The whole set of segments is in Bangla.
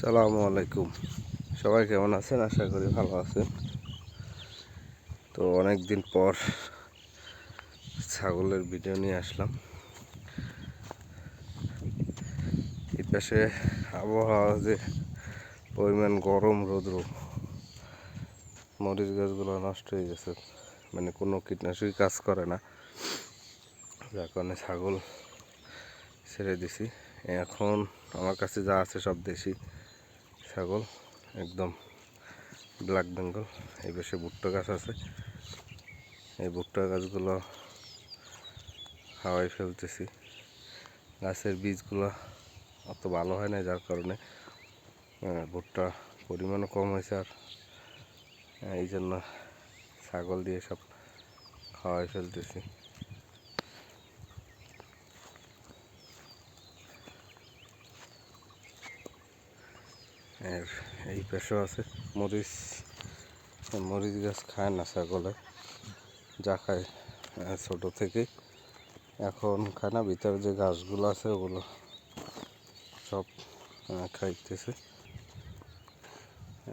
সালামু আলাইকুম। সবাই কেমন আছেন? আশা করি ভালো আছেন। তো অনেক দিন পর ছাগলের ভিডিও নিয়ে আসলাম। পাশে আবহাওয়া যে পরিমাণ গরম, রৌদ্র, মরিচ গাছগুলো নষ্ট হয়ে গেছে। মানে কোনো কীটনাশকই কাজ করে না। যার কারণে ছাগল ছেড়ে দিছি। এখন আমার কাছে যা আছে সব দেশি। ছাগল, একদম ব্ল্যাক বেঙ্গল এই পাশে ভুট্টা গাছ আছে। এই ভুট্টা গাছগুলো হাওয়ায় ফেলতেছি। গাছের বীজগুলো অত ভালো হয় না যার কারণে ভুট্টা পরিমাণও কম হয়েছে আর এই জন্য ছাগল দিয়ে সব খাওয়াই ফেলতেছি। আর এই পাশেও আছে মরিচ। মরিচ গাছ খায় না ছাগলে, যা খায় ছোট থেকে এখন খায় না, ভিতরে যে গাছগুলো আছে ওগুলো সব খাইতেছে।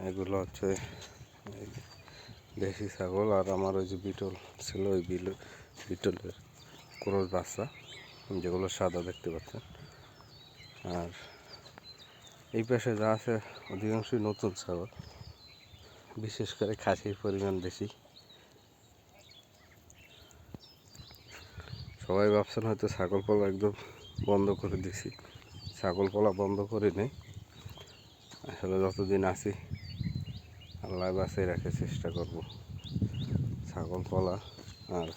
এগুলো হচ্ছে দেশি ছাগল, আর আমার ওই যে বিটল ছিল, ওই বিল, বিটলের ক্রোশ বাচ্চা, যেগুলো সাদা দেখতে পাচ্ছেন। আর এই পাশে যা আছে অধিকাংশই নতুন ছাগল। বিশেষ করে খাসির পরিমাণ বেশি। সবাই ভাবছেন হয়তো ছাগল পালা একদম বন্ধ করে দিছি। ছাগল পালা বন্ধ করে নেই। আসলে যতদিন আছি, আল্লাহ বাঁচিয়ে রাখার চেষ্টা করব। ছাগল পালা আর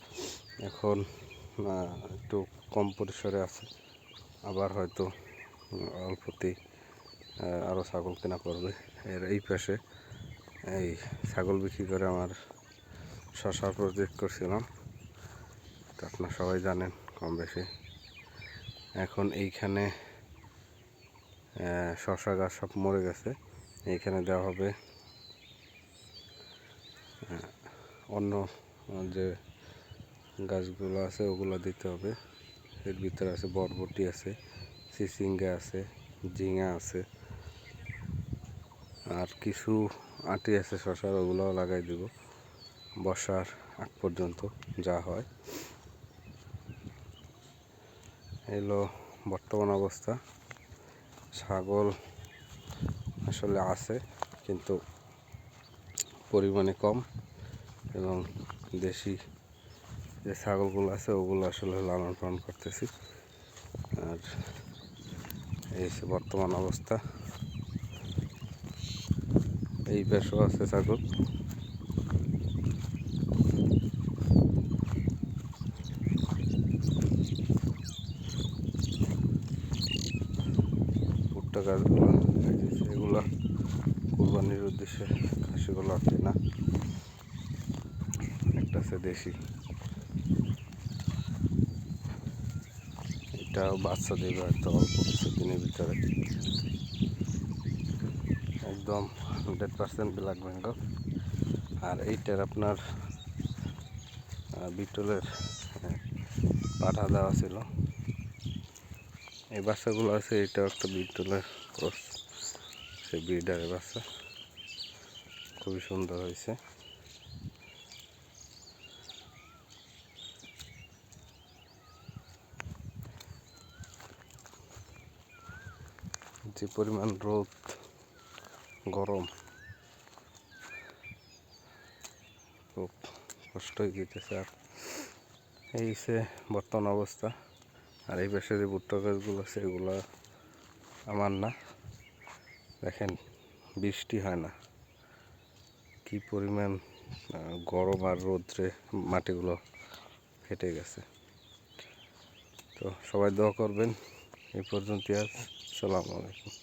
এখন একটু কম পরিসরে আছে। আবার হয়তো অল্পতেই আরও ছাগল কেনা করবে। এর এই পাশে এই ছাগল বিক্রি করে আমার শশার প্রজেক্ট করছিলাম। তো আপনারা সবাই জানেন কম বেশি। এখন এইখানে শশা গাছ সব মরে গেছে। এইখানে দেওয়া হবে অন্য যে গাছগুলো আছে ওগুলো দিতে হবে। এর ভিতরে আছে বরবটি আছে চিচিঙ্গা আছে, ঝিঙা আছে। আর কিছু আটি আছে শশার ওগুলোও লাগাই দিব। বর্ষার আগ পর্যন্ত যা হয়। এলো বর্তমান অবস্থা। ছাগল আসলে আছে, কিন্তু পরিমাণে কম এবং দেশি যে ছাগলগুলো আছে, ওগুলো আসলে লালন পালন করতেছি। আর এই বর্তমান অবস্থা। এই পেশও আছে ছাগল। ভুট্টা গাছগুলো সেগুলো কোরবানির উদ্দেশ্যে খাসিগুলো আছে না। একটা আছে দেশি। এটাও বাচ্চা দেবে, হয়তো অল্প কিছুদিনের ভিতরে। একদম হান্ড্রেড পার্সেন্ট ব্ল্যাক বেঙ্গল আর এইটার আপনার বিটলের পাঠা দেওয়া ছিল। এই বাচ্চাগুলো আছে এটাও একটা বিটলের ক্রস সেই ব্রিডারের বাচ্চা। খুবই সুন্দর হয়েছে। যে পরিমাণ রোদ গরম। খুব কষ্ট হয়ে যেতেছে আর। এই সে বর্তমান অবস্থা। আর এই পাশে যে ভুট্টা গাছগুলো আছে এগুলো আমার না। দেখেন, বৃষ্টি হয় না। কি পরিমাণ গরম আর রোদ্রে মাটিগুলো ফেটে গেছে। তো সবাই দোয়া করবেন। এই পর্যন্ত আজ। সালামু আলাইকুম।